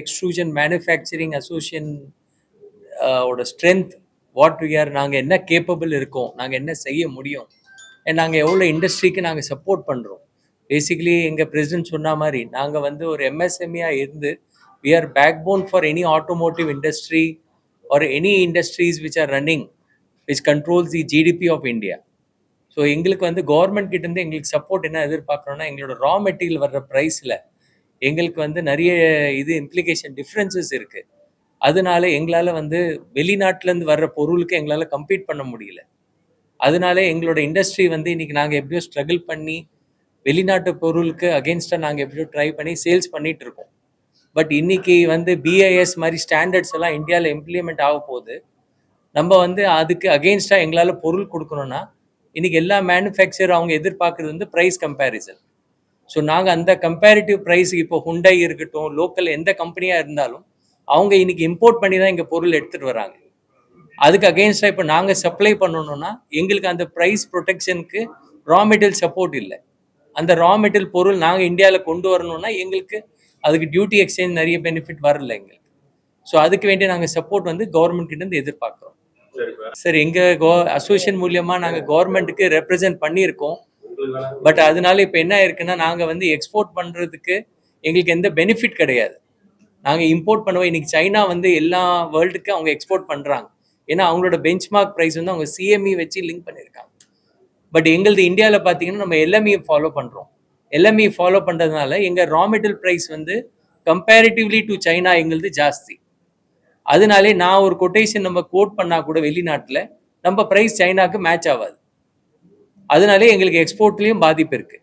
Extrusion manufacturing association ஓட strength what we are நாங்கள் என்ன கேப்பபிள் இருக்கோம் நாங்கள் என்ன செய்ய முடியும் நாங்கள் எவ்வளோ இண்டஸ்ட்ரிக்கு நாங்கள் சப்போர்ட் பண்ணுறோம் பேசிக்கலி எங்கள் பிரசிடென்ட் சொன்ன மாதிரி நாங்கள் வந்து ஒரு எம்எஸ்எம்இயாக இருந்து we are back bone for any automotive industry or any industries which are running which controls the GDP of India so எங்களுக்கு வந்து கவர்மெண்ட் கிட்டேருந்து எங்களுக்கு சப்போர்ட் என்ன எதிர்பார்க்குறோன்னா எங்களோட ரா மெட்டீரியல் வர்ற ப்ரைஸில் எங்களுக்கு வந்து நிறைய இது இம்ப்ளிகேஷன் டிஃப்ரென்சஸ் இருக்குது அதனால எங்களால் வந்து வெளிநாட்டிலேருந்து வர்ற பொருளுக்கு எங்களால் கம்பீட் பண்ண முடியல. அதனால எங்களோட இண்டஸ்ட்ரி வந்து இன்னைக்கு நாங்கள் எப்படியோ ஸ்ட்ரகிள் பண்ணி வெளிநாட்டு பொருளுக்கு அகேன்ஸ்டாக நாங்கள் எப்படியோ ட்ரை பண்ணி சேல்ஸ் பண்ணிட்டு இருக்கோம். பட் இன்னைக்கு வந்து பிஐஎஸ் மாதிரி ஸ்டாண்டர்ட்ஸ் எல்லாம் இந்தியாவில் இம்ப்ளிமெண்ட் ஆக போகுது. நம்ம வந்து அதுக்கு அகெயின்ஸ்டாக எங்களால் பொருள் கொடுக்கணும்னா இன்னைக்கு எல்லா மேனுஃபேக்சர் அவங்க எதிர்பார்க்குறது வந்து ப்ரைஸ் கம்பேரிசன் ஸோ நாங்கள் அந்த கம்பேரிட்டிவ் ப்ரைஸ் இப்போ ஹுண்டை இருக்கட்டும் லோக்கல் எந்த கம்பெனியாக இருந்தாலும் அவங்க இன்னைக்கு இம்போர்ட் பண்ணி தான் இங்கே பொருள் எடுத்துகிட்டு வராங்க. அதுக்கு அகெயின்ஸ்டாக இப்போ நாங்கள் சப்ளை பண்ணணும்னா எங்களுக்கு அந்த ப்ரைஸ் ப்ரொடெக்ஷனுக்கு ரா மெட்டீரியல் சப்போர்ட் இல்லை. அந்த ரா மெட்டீரியல் பொருள் நாங்கள் இந்தியாவில் கொண்டு வரணும்னா எங்களுக்கு அதுக்கு டியூட்டி எக்ஸ்சேஞ்ச் நிறைய பெனிஃபிட் வரல எங்களுக்கு. ஸோ அதுக்கு வேண்டிய நாங்கள் சப்போர்ட் வந்து கவர்மெண்ட் கிட்டேருந்து எதிர்பார்க்குறோம். சார் எங்கள் கோ அசோசியேஷன் மூலியமாக நாங்கள் கவர்மெண்ட்டுக்கு ரெப்ரசன்ட் பண்ணியிருக்கோம். பட் அதனால இப்போ என்ன இருக்குன்னா நாங்கள் வந்து எக்ஸ்போர்ட் பண்ணுறதுக்கு எங்களுக்கு எந்த பெனிஃபிட் கிடையாது. நாங்கள் இம்போர்ட் பண்ணுவோம். இன்னைக்கு சைனா வந்து எல்லா வேர்ல்டுக்கு அவங்க எக்ஸ்போர்ட் பண்ணுறாங்க ஏன்னா அவங்களோட பெஞ்ச்மார்க் ப்ரைஸ் வந்து அவங்க சிஎம்இ வச்சு லிங்க் பண்ணியிருக்காங்க பட் எங்களது இந்தியாவில் பார்த்தீங்கன்னா நம்ம எல்எம்இ ஃபாலோ பண்ணுறோம் எல்எம்இ ஃபாலோ பண்ணுறதுனால எங்கள் ரா மெட்டீரியல் ப்ரைஸ் வந்து கம்பேரிட்டிவ்லி டு சைனா எங்களது ஜாஸ்தி. அதனாலே நான் ஒரு கொட்டேஷன் நம்ம கோட் பண்ணால் கூட வெளிநாட்டில் நம்ம ப்ரைஸ் சைனாக்கு மேட்ச் ஆகாது. அதனாலே எங்களுக்கு எக்ஸ்போர்ட்லேயும் பாதிப்பு இருக்குது